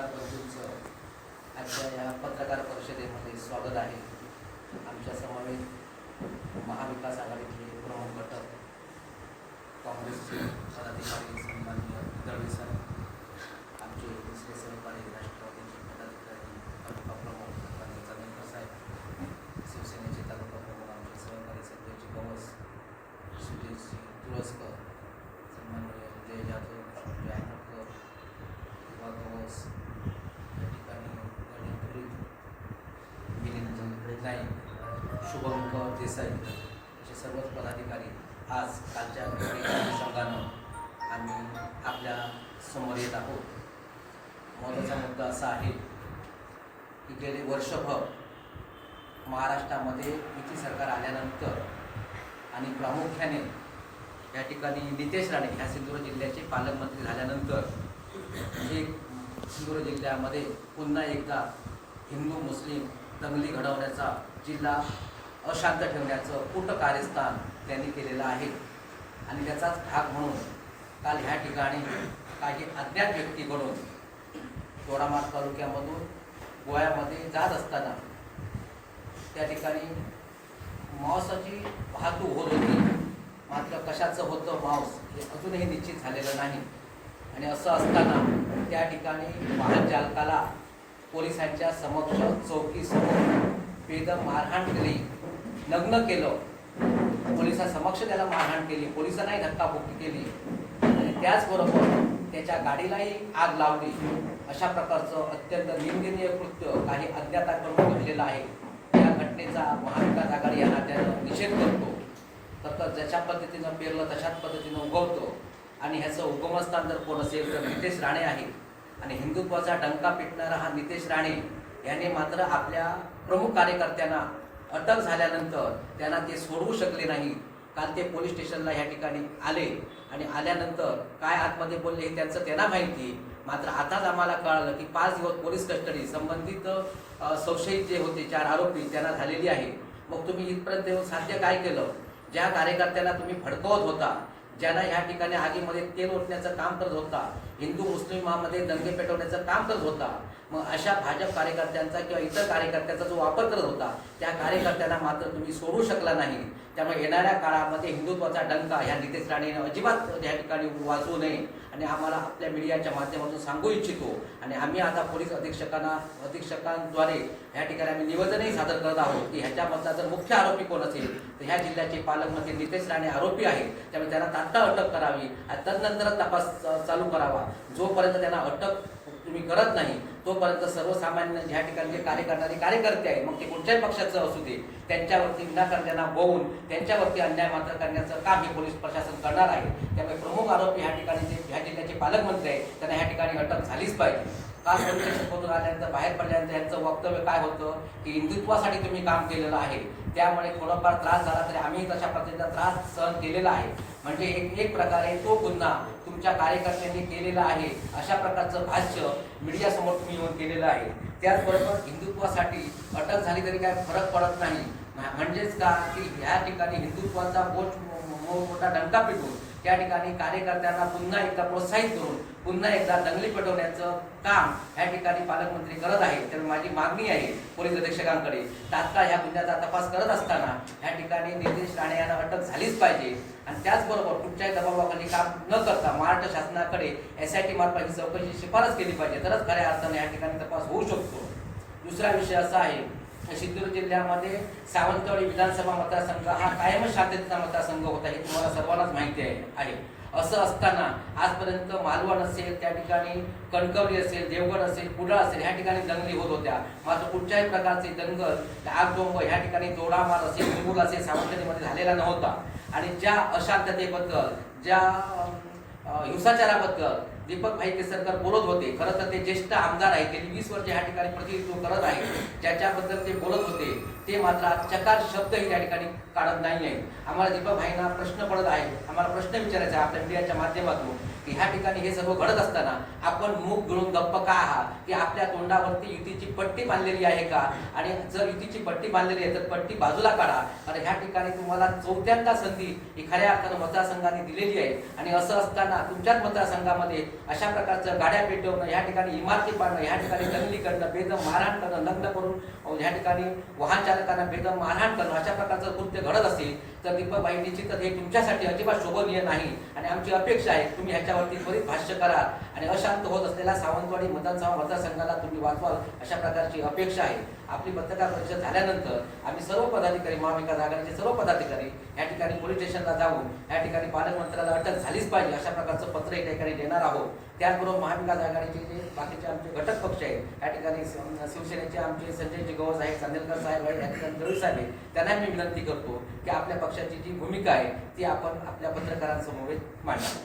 पत्रकार बंधूंचं आजच्या या पत्रकार परिषदेमध्ये स्वागत आहे. आमच्या समवेत महाविकास आघाडीतले प्रमुख घटक काँग्रेसचे पदाधिकारी सन्माननीय दळवी सर आमचे दुसरे सहकारी राष्ट्रीय पदाधिकारी तालुका प्रमुख सन्माननीय चांदणकर साहेब शिवसेनेचे तालुका प्रमुख आमचे सहकारी सध्याचे गवस सुजयसिंह तुळसकर सन्माननीय जय जाधव जय आंबेडकर युवा गवस या ठिकाणी गणेश पुरीत मिलिंद नाईक शुभंकर देसाई. असे सर्वच पदाधिकारी आज कालच्या अनुषंगानं आम्ही आपल्यासमोर येत आहोत. महत्त्वाचा मुद्दा असा आहे की गेले वर्षभर महाराष्ट्रामध्ये युती सरकार आल्यानंतर आणि प्रामुख्याने या ठिकाणी नितेश राणे ह्या सिंधुदुर्ग जिल्ह्याचे पालकमंत्री झाल्यानंतर हे सिंधुदुर्ग जिल्ह्यामध्ये पुन्हा एकदा हिंदू मुस्लिम दंगली घडवण्याचा जिल्हा अशांत ठेवण्याचं कुट कार्यस्थान त्यांनी केलेलं आहे? आणि त्याचाच भाग म्हणून काल ह्या ठिकाणी काही अज्ञात व्यक्तीकडून दोडामार्ग तालुक्यामधून गोव्यामध्ये जात असताना त्या ठिकाणी मांसाची वाहतूक होत होती. मात्र कशाचं होतं मांस हे अजूनही निश्चित झालेलं नाही. आणि असं असताना त्या ठिकाणी वाहन चालकाला पोलिसांच्या समक्ष चौकीसमोर बेदम मारहाण केली. लग्न केलं पोलिसांसमक्ष त्याला मारहाण केली पोलिसांनाही धक्काबुक्की केली. आणि त्याचबरोबर त्याच्या गाडीलाही आग लावली. अशा प्रकारचं अत्यंत निंदनीय कृत्य काही अज्ञाताकडून घडलेलं आहे. या घटनेचा महाविकास आघाडी या नात्यानं निषेध करतो. तर जशा पद्धतीनं पेरलं तशाच पद्धतीनं उगवतो. आणि ह्याचं उगमस्थान जर कोण असेल तर नितेश राणे आहे. आणि हिंदुत्वाचा डंका पिटणारा हा नितेश राणे याने मात्र आपल्या प्रमुख कार्यकर्त्यांना अटक झाल्यानंतर त्यांना ते सोडवू शकले नाही काल ते पोलीस स्टेशनला ह्या ठिकाणी आले आणि आल्यानंतर काय आतमध्ये बोलले हे त्यांचं त्यांना माहिती. मात्र आताच आम्हाला कळालं की पाच दिवस पोलीस कस्टडी संबंधित संशयित जे होते चार आरोपी त्यांना झालेली आहे. मग तुम्ही इथपर्यंत येऊन साध्य काय केलं? ज्या कार्यकर्त्याला तुम्ही फडकवत होता ज्यांना ह्या ठिकाणी आगीमध्ये तेल ओतण्याचं काम करत होता हिंदू मुस्लिमामध्ये दंगे पेटवण्याचं काम करत होता मग अशा भाजप कार्यकर्त्यांचा किंवा इतर कार्यकर्त्यांचा जो वापर करत होता त्या कार्यकर्त्यांना मात्र तुम्ही सोडू शकला नाही. त्यामुळे येणाऱ्या काळामध्ये हिंदुत्वाचा डंका ह्या नितेश राणेनं अजिबात या ठिकाणी वाचू नये. आणि आम्हाला आपल्या मीडियाच्या माध्यमातून सांगू इच्छितो. आणि आम्ही आता पोलीस अधीक्षकांना अधीक्षकांद्वारे ह्या ठिकाणी आम्ही निवेदनही सादर करत आहोत की ह्याच्यामधला जर मुख्य आरोपी कोण असेल तर ह्या जिल्ह्याचे पालकमंत्री नितेश राणे आरोपी आहेत. त्यामुळे त्यांना तात्काळ अटक करावी आणि तदनंतरच तपास चालू करावा. जोपर्यंत त्यांना अटक तुम्ही करत नाही तोपर्यंत सर्वसामान्य ह्या ठिकाणी जे कार्य करणारे कार्यकर्ते आहेत मग ते कोणत्याही पक्षाचं असू दे त्यांच्यावरती विनाकारण होऊन त्यांच्यावरती अन्याय मात्र करण्याचं काम हे पोलीस प्रशासन करणार आहे. त्यामुळे प्रमुख आरोपी ह्या ठिकाणी जे ह्या जिल्ह्याचे पालकमंत्री आहेत त्यांना ह्या ठिकाणी अटक झालीच पाहिजे. काल पोलीस स्टेशनमधून आल्यानंतर बाहेर पडल्यानंतर यांचं वक्तव्य काय होतं? की हिंदुत्वासाठी तुम्ही काम केलेलं आहे. त्यामुळे थोडाफार त्रास झाला तरी आम्ही तशा पद्धतीचा त्रास सहन केलेला आहे. म्हणजे एक एक प्रकारे तो गुन्हा तुमच्या कार्यकर्त्यांनी केलेला आहे. अशा प्रकारचं भाष्य मीडियासमोर तुम्ही येऊन केलेलं आहे. त्याचबरोबर हिंदुत्वासाठी अटक झाली तरी काय फरक पडत नाही. म्हणजेच का की ह्या ठिकाणी हिंदुत्वाचा मोठ मोठा डंका पिटून त्या ठिकाणी कार्यकर्त्यांना पुन्हा एकदा प्रोत्साहित करून पुन्हा एकदा दंगली पेटवण्याचं काम या ठिकाणी पालकमंत्री करत आहे तर माझी मागणी आहे पोलीस अधीक्षकांकडे तात्काळ ह्या गुन्ह्याचा तपास करत असताना या ठिकाणी नितेश राणे यांना अटक झालीच पाहिजे. आणि त्याचबरोबर कुठच्याही दबावाखाली काम न करता महाराष्ट्र शासनाकडे एस आय टी मार्फत ही चौकशी शिफारस केली पाहिजे. तरच खऱ्या अर्थाने या ठिकाणी तपास होऊ शकतो. दुसरा विषय असा आहे सिंधुदुर्ग जिल्ह्यामध्ये सावंतवाडी विधानसभा मतदारसंघ हा कायम शांततेचा मतदारसंघ होता हे तुम्हाला सर्वांनाच माहिती आहे आहे. असं असताना आजपर्यंत मालवण असेल त्या ठिकाणी कणकवली असेल देवगड असेल कुडाळ असेल ह्या ठिकाणी दंगली होत होत्या. मात्र कुठच्याही प्रकारचे दंगल आगबोंब ह्या ठिकाणी जोडामार असेल निमूल असेल सावंतवाडीमध्ये झालेला नव्हता. आणि ज्या अशांततेबद्दल ज्या हिंसाचाराबद्दल दीपक भाई केसरकर बोलत होते खरं तर ते ज्येष्ठ आमदार आहेत गेली वीस वर्ष ह्या ठिकाणी प्रतिनिधित्व करत आहेत. ज्याच्याबद्दल ते बोलत होते ते मात्र आज चकार शब्दही त्या ठिकाणी काढत नाही आहे आम्हाला दीपक भाईंना प्रश्न पडत आहे आम्हाला प्रश्न विचारायचा आहे आपल्या मीडियाच्या माध्यमातून. की ह्या ठिकाणी हे सर्व घडत असताना आपण मूग गळून गप्प का आहात? की आपल्या तोंडावरती युतीची पट्टी बांधलेली आहे का? आणि जर युतीची पट्टी बांधलेली आहे तर पट्टी बाजूला काढा. कारण ह्या ठिकाणी तुम्हाला चौथ्यांदा संधी ही खऱ्या अर्थानं मतदारसंघाने दिलेली आहे. आणि असं असताना तुमच्याच मतदारसंघामध्ये अशा प्रकारचं गाड्या पेटवणं ह्या ठिकाणी इमारती पाडणं ह्या ठिकाणी दंगली करणं बेदम मारहाण करणं लग्न करून ह्या ठिकाणी वाहन चालकांना बेदम मारहाण करणं अशा प्रकारचं कृत्य घडत असेल तर दीपकबाई निश्चितच हे तुमच्यासाठी अजिबात शोभनीय नाही. आणि आमची अपेक्षा आहे तुम्ही त्याच्यावरती त्वरित भाष्य करा आणि अशांत होत असलेल्या सावंतवाडी मतदारसंघ मतदारसंघाला तुम्ही वाचवाल अशा प्रकारची अपेक्षा आहे. आपली पत्रकार परिषद झाल्यानंतर आम्ही सर्व पदाधिकारी महाविकास आघाडीचे सर्व पदाधिकारी या ठिकाणी पोलीस स्टेशनला जाऊन या ठिकाणी पालकमंत्र्याला अटक झालीच पाहिजे अशा प्रकारचं पत्र या ठिकाणी देणार आहोत. त्याचबरोबर महाविकास आघाडीचे जे बाकीचे आमचे घटक पक्ष आहेत या ठिकाणी शिवसेनेचे आमचे संजयजी गवस आहेत चांदेलकर साहेब आहेत या ठिकाणी दळवी साहेब आहेत. त्यांना मी विनंती करतो की आपल्या पक्षाची जी भूमिका आहे ती आपण आपल्या पत्रकारांसमोर मांडा